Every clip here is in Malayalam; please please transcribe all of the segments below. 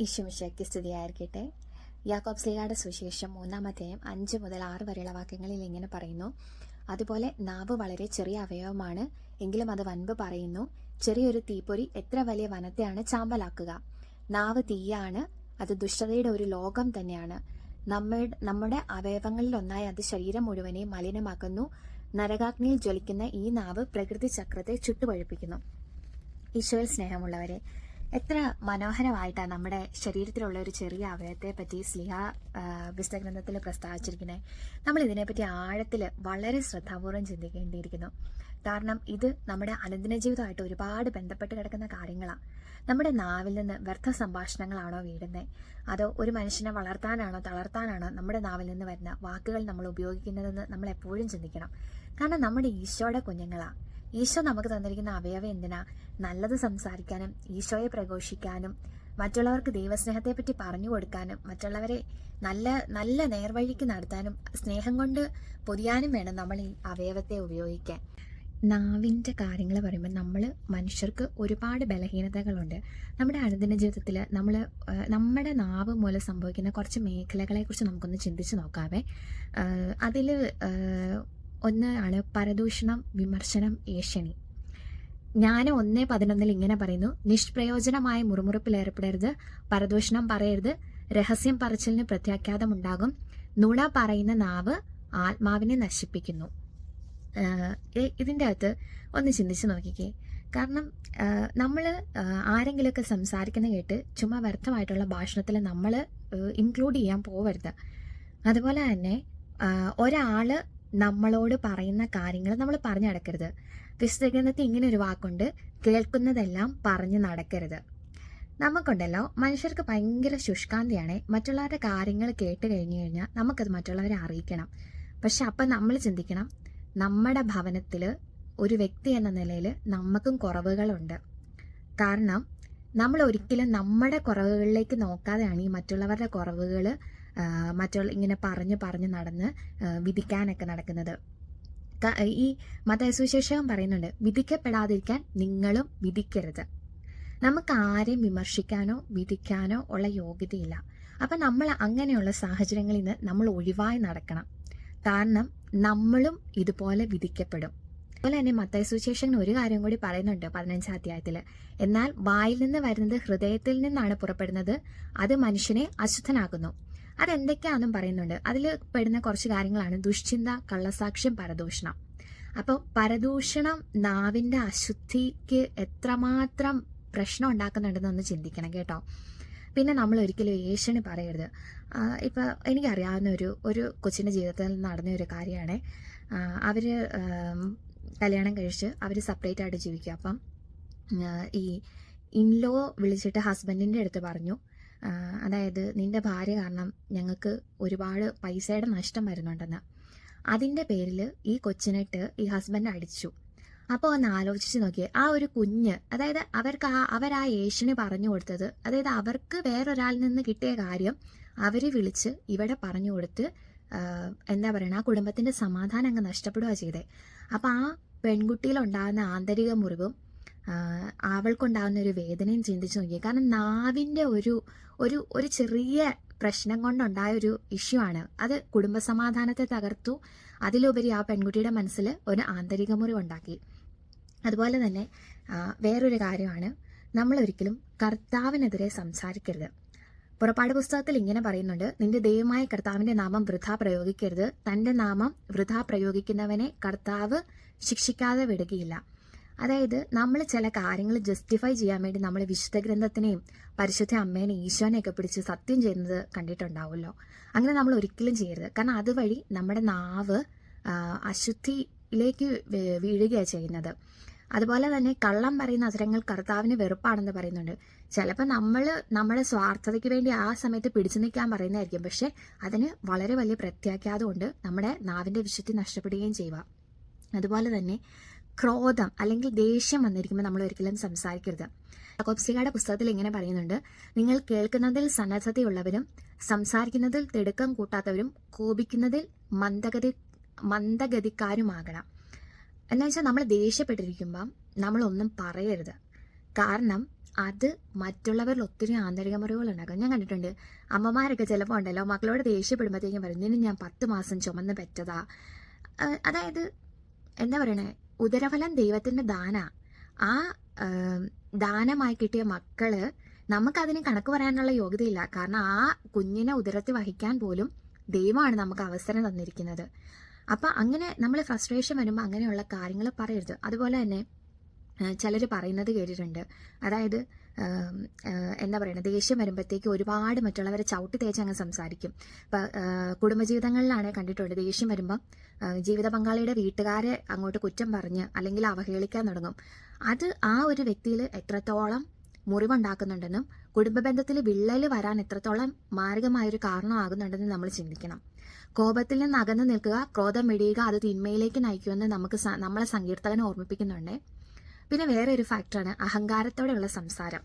ഈശോമിശയ്ക്ക് സ്തുതിയായിരിക്കട്ടെ. യാക്കോബ് സ്ലീഹയുടെ സുവിശേഷം മൂന്നാം അധ്യായം അഞ്ച് മുതൽ ആറ് വരെയുള്ള വാക്യങ്ങളിൽ ഇങ്ങനെ പറയുന്നു. അതുപോലെ നാവ് വളരെ ചെറിയ അവയവമാണ്. എങ്കിലും അത് വൻപ് പറയുന്നു. ചെറിയൊരു തീപ്പൊരി എത്ര വലിയ വനത്തെയാണ് ചാമ്പലാക്കുക. നാവ് തീയാണ്. അത് ദുഷ്ടതയുടെ ഒരു ലോകം തന്നെയാണ്. നമ്മ നമ്മുടെ അവയവങ്ങളിലൊന്നായി അത് ശരീരം മുഴുവനെയും മലിനമാക്കുന്നു. നരകാഗ്നിയിൽ ജ്വലിക്കുന്ന ഈ നാവ് പ്രകൃതി ചക്രത്തെ ചുട്ടുപഴുപ്പിക്കുന്നു. ഈശോയിൽ സ്നേഹമുള്ളവരെ എത്ര മനോഹരമായിട്ടാണ് നമ്മുടെ ശരീരത്തിലുള്ള ഒരു ചെറിയ അവയവത്തെ പറ്റി സ്ലിഹ വിശദഗ്രന്ഥത്തിൽ പ്രസ്താവിച്ചിരിക്കുന്നത് നമ്മൾ ഇതിനെപ്പറ്റി ആഴത്തിൽ വളരെ ശ്രദ്ധാപൂർവം ചിന്തിക്കേണ്ടിയിരിക്കുന്നു. കാരണം ഇത് നമ്മുടെ അനുദിന ജീവിതമായിട്ട് ഒരുപാട് ബന്ധപ്പെട്ട് കിടക്കുന്ന കാര്യങ്ങളാണ് നമ്മുടെ നാവിൽ നിന്ന് വ്യർത്ഥ സംഭാഷണങ്ങളാണോ വീഴുന്നത് അതോ ഒരു മനുഷ്യനെ വളർത്താനാണോ തളർത്താനാണോ നമ്മുടെ നാവിൽ നിന്ന് വരുന്ന വാക്കുകൾ നമ്മൾ ഉപയോഗിക്കുന്നതെന്ന് നമ്മൾ എപ്പോഴും ചിന്തിക്കണം. കാരണം നമ്മുടെ ഈശോയുടെ കുഞ്ഞുങ്ങളാണ് ഈശോ നമുക്ക് തന്നിരിക്കുന്ന അവയവം എന്തിനാ? നല്ലത് സംസാരിക്കാനും ഈശോയെ പ്രഘോഷിക്കാനും മറ്റുള്ളവർക്ക് ദൈവസ്നേഹത്തെ പറ്റി പറഞ്ഞു കൊടുക്കാനും മറ്റുള്ളവരെ നല്ല നല്ല നേർവഴിക്ക് നടത്താനും സ്നേഹം കൊണ്ട് പൊതിയാനും വേണം നമ്മൾ ഈ അവയവത്തെ ഉപയോഗിക്കാൻ. നാവിന്റെ കാര്യങ്ങൾ പറയുമ്പോൾ നമ്മൾ മനുഷ്യർക്ക് ഒരുപാട് ബലഹീനതകളുണ്ട്. നമ്മുടെ അനുദിന ജീവിതത്തിൽ നമ്മൾ നമ്മുടെ നാവ് മൂലം സംഭവിക്കുന്ന കുറച്ച് മേഖലകളെക്കുറിച്ച് നമുക്കൊന്ന് ചിന്തിച്ച് നോക്കാവേ. അതിൽ ഒന്ന് ആണ് പരദൂഷണം വിമർശനം ഏഷ്യണി ഞാൻ ഒന്ന് പതിനൊന്നിൽ ഇങ്ങനെ പറയുന്നു. നിഷ്പ്രയോജനമായ മുറുമുറുപ്പിൽ ഏർപ്പെടരുത് പരദൂഷണം പറയരുത് രഹസ്യം പറച്ചിലിന് പ്രത്യാഘാതമുണ്ടാകും നുണ പറയുന്ന നാവ് ആത്മാവിനെ നശിപ്പിക്കുന്നു. ഇതിന്റെ അകത്ത് ഒന്ന് ചിന്തിച്ച് നോക്കിക്കേ. കാരണം നമ്മൾ ആരെങ്കിലുമൊക്കെ സംസാരിക്കുന്ന കേട്ട് ചുമ്മാ വ്യർത്ഥമായിട്ടുള്ള ഭാഷണത്തിൽ നമ്മൾ ഇൻക്ലൂഡ് ചെയ്യാൻ പോവരുത്. അതുപോലെ തന്നെ ഒരാൾ നമ്മളോട് പറയുന്ന കാര്യങ്ങൾ നമ്മൾ പറഞ്ഞു നടക്കരുത്. വിശുദ്ധഗ്രന്ഥത്തിൽ ഇങ്ങനെ ഒരു വാക്കുണ്ട് കേൾക്കുന്നതെല്ലാം പറഞ്ഞു നടക്കരുത്. നമുക്കുണ്ടല്ലോ മനുഷ്യർക്ക് ഭയങ്കര ശുഷ്കാന്തിയാണ്. മറ്റുള്ളവരുടെ കാര്യങ്ങൾ കേട്ട് കഴിഞ്ഞു കഴിഞ്ഞാൽ നമുക്കത് മറ്റുള്ളവരെ അറിയിക്കണം. പക്ഷെ അപ്പം നമ്മൾ ചിന്തിക്കണം നമ്മുടെ ഭവനത്തിൽ ഒരു വ്യക്തി എന്ന നിലയിൽ നമുക്കും കുറവുകളുണ്ട്. കാരണം നമ്മൾ ഒരിക്കലും നമ്മുടെ കുറവുകളിലേക്ക് നോക്കാതെയാണ് ഈ മറ്റുള്ളവരുടെ കുറവുകൾ മറ്റുള്ള ഇങ്ങനെ പറഞ്ഞ് പറഞ്ഞ് നടന്ന് വിധിക്കാനൊക്കെ നടക്കുന്നത്. ഈ മതസുശേഷം പറയുന്നുണ്ട് വിധിക്കപ്പെടാതിരിക്കാൻ നിങ്ങളും വിധിക്കരുത്. നമുക്ക് ആരെയും വിമർശിക്കാനോ വിധിക്കാനോ ഉള്ള യോഗ്യതയില്ല. അപ്പം നമ്മൾ അങ്ങനെയുള്ള സാഹചര്യങ്ങളിൽ നിന്ന് നമ്മൾ ഒഴിവായി നടക്കണം. കാരണം നമ്മളും ഇതുപോലെ വിധിക്കപ്പെടും. അതുപോലെ തന്നെ മത സുശേഷൻ ഒരു കാര്യം കൂടി പറയുന്നുണ്ട് പതിനഞ്ചാം അധ്യായത്തിൽ. എന്നാൽ വായിൽ നിന്ന് വരുന്നത് ഹൃദയത്തിൽ നിന്നാണ് പുറപ്പെടുന്നത്. അത് മനുഷ്യനെ അശുദ്ധനാക്കുന്നു. അതെന്തൊക്കെയാണെന്നും പറയുന്നുണ്ട്. അതിൽ പെടുന്ന കുറച്ച് കാര്യങ്ങളാണ്. ദുഷ്ചിന്ത കള്ളസാക്ഷ്യം പരദൂഷണം. അപ്പോൾ പരദൂഷണം നാവിന്റെ അശുദ്ധിക്ക് എത്രമാത്രം പ്രശ്നം ഉണ്ടാക്കുന്നുണ്ടെന്നൊന്ന് ചിന്തിക്കണം കേട്ടോ. പിന്നെ നമ്മൾ ഒരിക്കലും ഏഷ്യന് പറയരുത്. ഇപ്പോൾ എനിക്കറിയാവുന്ന ഒരു ഒരു കൊച്ചിന്റെ ജീവിതത്തിൽ നടന്ന ഒരു കാര്യമാണ്. അവർ കല്യാണം കഴിച്ച് അവർ സെപ്പറേറ്റ് ആയിട്ട് ജീവിക്കുക അപ്പം ഈ ഇൻലോ വിളിച്ചിട്ട് ഹസ്ബൻഡിന്റെ അടുത്ത് പറഞ്ഞു അതായത് നിന്റെ ഭാര്യ കാരണം ഞങ്ങൾക്ക് ഒരുപാട് പൈസയുടെ നഷ്ടം വരുന്നുണ്ടെന്ന്. അതിന്റെ പേരിൽ ഈ കൊച്ചിനിട്ട് ഈ ഹസ്ബൻഡ് അടിച്ചു. അപ്പോൾ ഒന്ന് ആലോചിച്ച് നോക്കിയേ ആ ഒരു കുഞ്ഞ് അതായത് അവർക്ക് ആ അവർ ആ ഏഷ്യന് പറഞ്ഞു കൊടുത്തത് അതായത് അവർക്ക് വേറൊരാളിൽ നിന്ന് കിട്ടിയ കാര്യം അവർ വിളിച്ച് ഇവിടെ പറഞ്ഞു കൊടുത്ത് എന്താ പറയുക ആ കുടുംബത്തിന്റെ സമാധാനം അങ്ങ് നഷ്ടപ്പെടുക ചെയ്തേ. അപ്പോൾ ആ പെൺകുട്ടിയിലുണ്ടാകുന്ന ആന്തരിക മുറിവും അവൾക്കുണ്ടാകുന്ന ഒരു വേദനയും ചിന്തിച്ച് നോക്കി കാരണം നാവിന്റെ ഒരു ഒരു ഒരു ചെറിയ പ്രശ്നം കൊണ്ടുണ്ടായ ഒരു ഇഷ്യൂ ആണ്. അത് കുടുംബസമാധാനത്തെ തകർത്തു. അതിലുപരി ആ പെൺകുട്ടിയുടെ മനസ്സിൽ ഒരു ആന്തരിക മുറിവുണ്ടാക്കി. അതുപോലെ തന്നെ വേറൊരു കാര്യമാണ്. നമ്മൾ ഒരിക്കലും കർത്താവിനെതിരെ സംസാരിക്കരുത്. പുറപ്പാട് പുസ്തകത്തിൽ ഇങ്ങനെ പറയുന്നുണ്ട്. നിന്റെ ദൈവമായ കർത്താവിന്റെ നാമം വൃഥ പ്രയോഗിക്കരുത്. തന്റെ നാമം വൃഥ പ്രയോഗിക്കുന്നവനെ കർത്താവ് ശിക്ഷിക്കാതെ വിടുകയില്ല. അതായത് നമ്മൾ ചില കാര്യങ്ങൾ ജസ്റ്റിഫൈ ചെയ്യാൻ വേണ്ടി നമ്മൾ വിശുദ്ധ ഗ്രന്ഥത്തിനെയും പരിശുദ്ധ അമ്മേനെയും ഈശോനെയൊക്കെ പിടിച്ച് സത്യം ചെയ്യുന്നത് കണ്ടിട്ടുണ്ടാവുമല്ലോ. അങ്ങനെ നമ്മൾ ഒരിക്കലും ചെയ്യരുത്. കാരണം അതുവഴി നമ്മുടെ നാവ് അശുദ്ധിയിലേക്ക് വീഴുകയാണ് ചെയ്യുന്നത്. അതുപോലെ തന്നെ കള്ളം പറയുന്ന അസുരങ്ങൾ കർത്താവിന് വെറുപ്പാണെന്ന് പറയുന്നുണ്ട്. ചിലപ്പോൾ നമ്മൾ നമ്മുടെ സ്വാർത്ഥതയ്ക്ക് വേണ്ടി ആ സമയത്ത് പിടിച്ചു നിൽക്കാൻ പറയുന്നതായിരിക്കും. പക്ഷെ അതിന് വളരെ വലിയ പ്രത്യാഘാതമുണ്ട് നമ്മുടെ നാവിന്റെ വിശുദ്ധി നഷ്ടപ്പെടുകയും ചെയ്യുക. അതുപോലെ തന്നെ ക്രോധം അല്ലെങ്കിൽ ദേഷ്യം വന്നിരിക്കുമ്പോൾ നമ്മൾ ഒരിക്കലും സംസാരിക്കരുത്. കോപ്സികയുടെ പുസ്തകത്തിൽ ഇങ്ങനെ പറയുന്നുണ്ട്. നിങ്ങൾ കേൾക്കുന്നതിൽ സന്നദ്ധതയുള്ളവരും സംസാരിക്കുന്നതിൽ തിടുക്കം കൂട്ടാത്തവരും കോപിക്കുന്നതിൽ മന്ദഗതി മന്ദഗതിക്കാരുമാകണം. എന്ന് വെച്ചാൽ നമ്മൾ ദേഷ്യപ്പെട്ടിരിക്കുമ്പം നമ്മളൊന്നും പറയരുത്. കാരണം അത് മറ്റുള്ളവരിൽ ഒത്തിരി ആന്തരിക മുറിവുകൾ ഉണ്ടാക്കും ഞാൻ കണ്ടിട്ടുണ്ട്. അമ്മമാരൊക്കെ ചിലപ്പോൾ ഉണ്ടല്ലോ മക്കളോട് ദേഷ്യപ്പെടുമ്പോഴത്തേക്കും പറയും ഞാൻ പത്ത് മാസം ചുമന്ന് പെറ്റതാ. അതായത് എന്താ പറയണേ? ഉദരഫലം ദൈവത്തിന്റെ ദാന. ആ ദാനമായി കിട്ടിയ മക്കൾ നമുക്കതിന് കണക്ക് പറയാനുള്ള യോഗ്യതയില്ല. കാരണം ആ കുഞ്ഞിനെ ഉദരത്തിൽ വഹിക്കാൻ പോലും ദൈവമാണ് നമുക്ക് അവസരം തന്നിരിക്കുന്നത്. അപ്പം അങ്ങനെ നമ്മൾ ഫ്രസ്ട്രേഷൻ വരുമ്പോൾ അങ്ങനെയുള്ള കാര്യങ്ങൾ പറയരുത്. അതുപോലെ തന്നെ ചിലർ പറയുന്നത് കേട്ടിട്ടുണ്ട്. അതായത് എന്താ പറയുക ദേഷ്യം വരുമ്പോഴത്തേക്ക് ഒരുപാട് മറ്റുള്ളവരെ ചവിട്ടി തേച്ച് അങ്ങ് സംസാരിക്കും. ഇപ്പം കുടുംബജീവിതങ്ങളിലാണ് കണ്ടിട്ടുണ്ട് ദേഷ്യം വരുമ്പം ജീവിത പങ്കാളിയുടെ വീട്ടുകാരെ അങ്ങോട്ട് കുറ്റം പറഞ്ഞ് അല്ലെങ്കിൽ അവഹേളിക്കാൻ തുടങ്ങും. അത് ആ ഒരു വ്യക്തിയിൽ എത്രത്തോളം മുറിവുണ്ടാക്കുന്നുണ്ടെന്നും കുടുംബ ബന്ധത്തിൽ വിള്ളൽ വരാൻ എത്രത്തോളം മാരകമായൊരു കാരണമാകുന്നുണ്ടെന്ന് നമ്മൾ ചിന്തിക്കണം. കോപത്തിൽ നിന്ന് അകന്നു നിൽക്കുക ക്രോധം വെടിയുക അത് തിന്മയിലേക്ക് നയിക്കുമെന്ന് നമുക്ക് നമ്മളെ സങ്കീർത്തകനെ ഓർമ്മിപ്പിക്കുന്നുണ്ട്. പിന്നെ വേറെ ഒരു ഫാക്ടറാണ് അഹങ്കാരത്തോടെയുള്ള സംസാരം.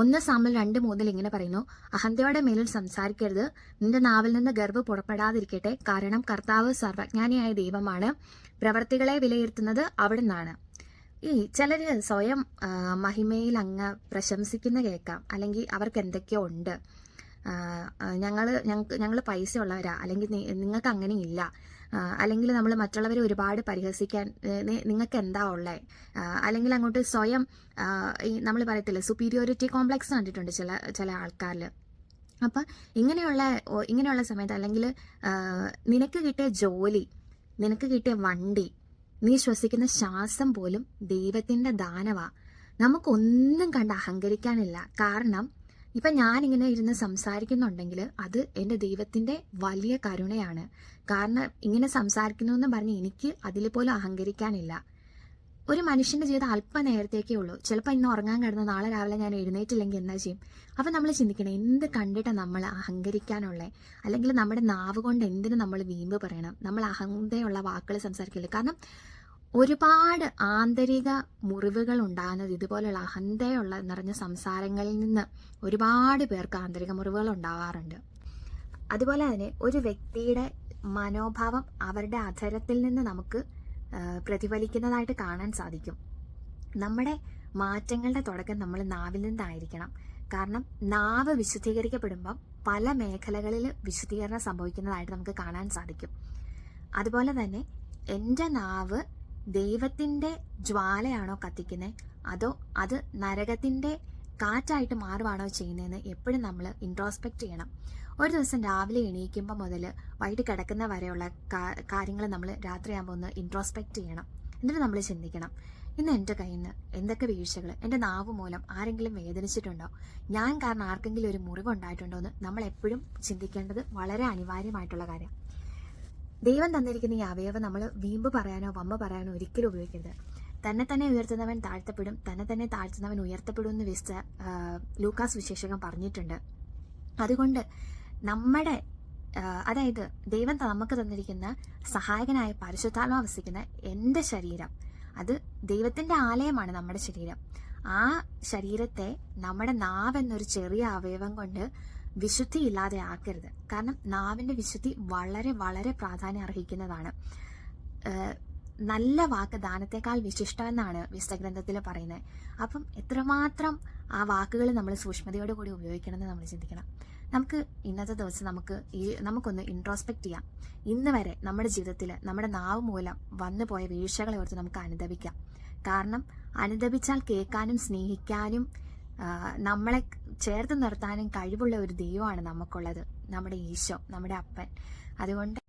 ഒന്ന് സാമ്പിൾ രണ്ട് മൂന്നിൽ ഇങ്ങനെ പറയുന്നു അഹന്തയോടെ മേലിൽ സംസാരിക്കരുത്. നിന്റെ നാവിൽ നിന്ന് ഗർവ് പുറപ്പെടാതിരിക്കട്ടെ. കാരണം കർത്താവ് സർവജ്ഞാനിയായ ദൈവമാണ്. പ്രവർത്തികളെ വിലയിരുത്തുന്നത് അവിടെ നിന്നാണ് ഈ ചിലർ സ്വയം മഹിമയിൽ അങ്ങ് പ്രശംസിക്കുന്ന കേൾക്കാം. അല്ലെങ്കിൽ അവർക്ക് എന്തൊക്കെയോ ഉണ്ട്. ഞങ്ങൾ ഞങ്ങൾ പൈസ ഉള്ളവരാ. അല്ലെങ്കിൽ നിങ്ങൾക്ക് അങ്ങനെ ഇല്ല അല്ലെങ്കിൽ നമ്മൾ മറ്റുള്ളവരെ ഒരുപാട് പരിഹസിക്കാൻ നിങ്ങൾക്ക് എന്താ ഉള്ളത് അല്ലെങ്കിൽ അങ്ങോട്ട് സ്വയം നമ്മൾ പറയത്തില്ല സുപ്പീരിയോറിറ്റി കോംപ്ലക്സ് കണ്ടിട്ടുണ്ട് ചില ചില ആൾക്കാരിൽ അപ്പം ഇങ്ങനെയുള്ള ഇങ്ങനെയുള്ള സമയത്ത് അല്ലെങ്കിൽ നിനക്ക് കിട്ടിയ ജോലി നിനക്ക് കിട്ടിയ വണ്ടി നീ ശ്വസിക്കുന്ന ശ്വാസം പോലും ദൈവത്തിന്റെ ദാനവാ. നമുക്കൊന്നും കണ്ട് അഹങ്കരിക്കാനില്ല. കാരണം ഇപ്പം ഞാനിങ്ങനെ ഇരുന്ന് സംസാരിക്കുന്നുണ്ടെങ്കിൽ അത് എന്റെ ദൈവത്തിന്റെ വലിയ കരുണയാണ്. കാരണം ഇങ്ങനെ സംസാരിക്കുന്നു എന്ന് പറഞ്ഞ് എനിക്ക് അതിൽ പോലും അഹങ്കരിക്കാനില്ല. ഒരു മനുഷ്യന്റെ ജീവിതം അല്പനേരത്തേക്കേ ഉള്ളൂ. ചിലപ്പോൾ ഇന്ന് ഉറങ്ങാൻ കിടന്ന് നാളെ രാവിലെ ഞാൻ എഴുന്നേറ്റില്ലെങ്കിൽ എന്താ ചെയ്യും? അപ്പം നമ്മൾ ചിന്തിക്കണം എന്ത് കണ്ടിട്ട് നമ്മൾ അഹങ്കരിക്കാനുള്ളത് അല്ലെങ്കിൽ നമ്മുടെ നാവ് കൊണ്ട് എന്തിനു നമ്മൾ വീമ്പ് പറയണം? നമ്മൾ അഹന്തയുള്ള വാക്കുകൾ സംസാരിക്കില്ല? കാരണം ഒരുപാട് ആന്തരിക മുറിവുകൾ ഉണ്ടാകുന്നത് ഇതുപോലെയുള്ള അഹന്തയുള്ള നിറഞ്ഞ സംസാരങ്ങളിൽ നിന്ന് ഒരുപാട് പേർക്ക് ആന്തരിക മുറിവുകൾ ഉണ്ടാവാറുണ്ട്. അതുപോലെ തന്നെ ഒരു വ്യക്തിയുടെ മനോഭാവം അവരുടെ അധരത്തിൽ നിന്ന് നമുക്ക് പ്രതിഫലിക്കുന്നതായിട്ട് കാണാൻ സാധിക്കും. നമ്മുടെ മാറ്റങ്ങളുടെ തുടക്കം നമ്മൾ നാവിൽ നിന്നായിരിക്കണം. കാരണം നാവ് വിശുദ്ധീകരിക്കപ്പെടുമ്പം പല മേഖലകളിൽ വിശുദ്ധീകരണം സംഭവിക്കുന്നതായിട്ട് നമുക്ക് കാണാൻ സാധിക്കും. അതുപോലെ തന്നെ എന്റെ നാവ് ദൈവത്തിന്റെ ജ്വാലയാണോ കത്തിക്കുന്നത് അതോ അത് നരകത്തിന്റെ കാറ്റായിട്ട് മാറുവാണോ ചെയ്യുന്നതെന്ന് എപ്പോഴും നമ്മൾ ഇൻട്രോസ്പെക്ട് ചെയ്യണം. ഒരു ദിവസം രാവിലെ എണീക്കുമ്പോൾ മുതൽ വൈകിട്ട് കിടക്കുന്ന വരെയുള്ള കാര്യങ്ങൾ നമ്മൾ രാത്രിയാകുമ്പോൾ ഒന്ന് ഇൻട്രോസ്പെക്റ്റ് ചെയ്യണം. എന്നിട്ട് നമ്മൾ ചിന്തിക്കണം. ഇന്ന് എന്റെ കയ്യിൽ നിന്ന് എന്തൊക്കെ വീഴ്ചകൾ എന്റെ നാവ് മൂലം ആരെങ്കിലും വേദനിച്ചിട്ടുണ്ടോ? ഞാൻ കാരണം ആർക്കെങ്കിലും ഒരു മുറിവുണ്ടായിട്ടുണ്ടോ എന്ന് നമ്മൾ എപ്പോഴും ചിന്തിക്കേണ്ടത് വളരെ അനിവാര്യമായിട്ടുള്ള കാര്യം. ദൈവം തന്നിരിക്കുന്ന ഈ അവയവം നമ്മൾ വീമ്പ് പറയാനോ വമ്മ പറയാനോ ഒരിക്കലും ഉപയോഗിക്കരുത്. തന്നെ തന്നെ ഉയർത്തുന്നവൻ താഴ്ത്തപ്പെടും തന്നെ തന്നെ താഴ്ത്തുന്നവൻ ഉയർത്തപ്പെടും എന്ന് വിശ ലൂക്കാസ് വിശേഷകം പറഞ്ഞിട്ടുണ്ട്. അതുകൊണ്ട് നമ്മുടെ അതായത് ദൈവം നമുക്ക് തന്നിരിക്കുന്ന സഹായകനായ പരിശുദ്ധാത്മാ വസിക്കുന്ന എന്റെ ശരീരം അത് ദൈവത്തിന്റെ ആലയമാണ് നമ്മുടെ ശരീരം. ആ ശരീരത്തെ നമ്മുടെ നാവ് എന്നൊരു ചെറിയ അവയവം കൊണ്ട് വിശുദ്ധി ഇല്ലാതെ ആക്കരുത്. കാരണം നാവിന്റെ വിശുദ്ധി വളരെ വളരെ പ്രാധാന്യം അർഹിക്കുന്നതാണ്. നല്ല വാക്ക് ദാനത്തെക്കാൾ വിശിഷ്ടമെന്നാണ് വിശുദ്ധഗ്രന്ഥത്തിൽ പറയുന്നത്. അപ്പം എത്രമാത്രം ആ വാക്കുകൾ നമ്മൾ സൂക്ഷ്മതയോട് കൂടി ഉപയോഗിക്കണമെന്ന് നമ്മൾ ചിന്തിക്കണം. നമുക്ക് ഇന്നത്തെ ദിവസം നമുക്ക് ഈ നമുക്കൊന്ന് ഇൻട്രോസ്പെക്ട് ചെയ്യാം. ഇന്ന് വരെ നമ്മുടെ ജീവിതത്തിൽ നമ്മുടെ നാവ് മൂലം വന്നു പോയ വീഴ്ചകളെ ഓർത്ത് നമുക്ക് അനുദപിക്കാം. കാരണം അനുദപിച്ചാൽ കേൾക്കാനും സ്നേഹിക്കാനും നമ്മളെ ചേർത്ത് നിർത്താനും കഴിവുള്ള ഒരു ദൈവമാണ് നമുക്കുള്ളത്. നമ്മുടെ ഈശോ നമ്മുടെ അപ്പൻ. അതുകൊണ്ട്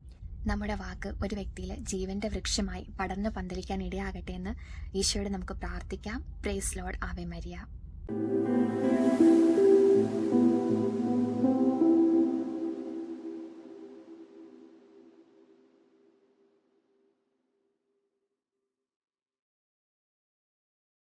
നമ്മുടെ വാക്ക് ഒരു വ്യക്തിയിൽ ജീവന്റെ വൃക്ഷമായി പടർന്നു പന്തലിക്കാൻ ഇടയാകട്ടെ എന്ന് ഈശോയോട് നമുക്ക് പ്രാർത്ഥിക്കാം. പ്രേസ് ലോഡ് ആവേ മരിയ.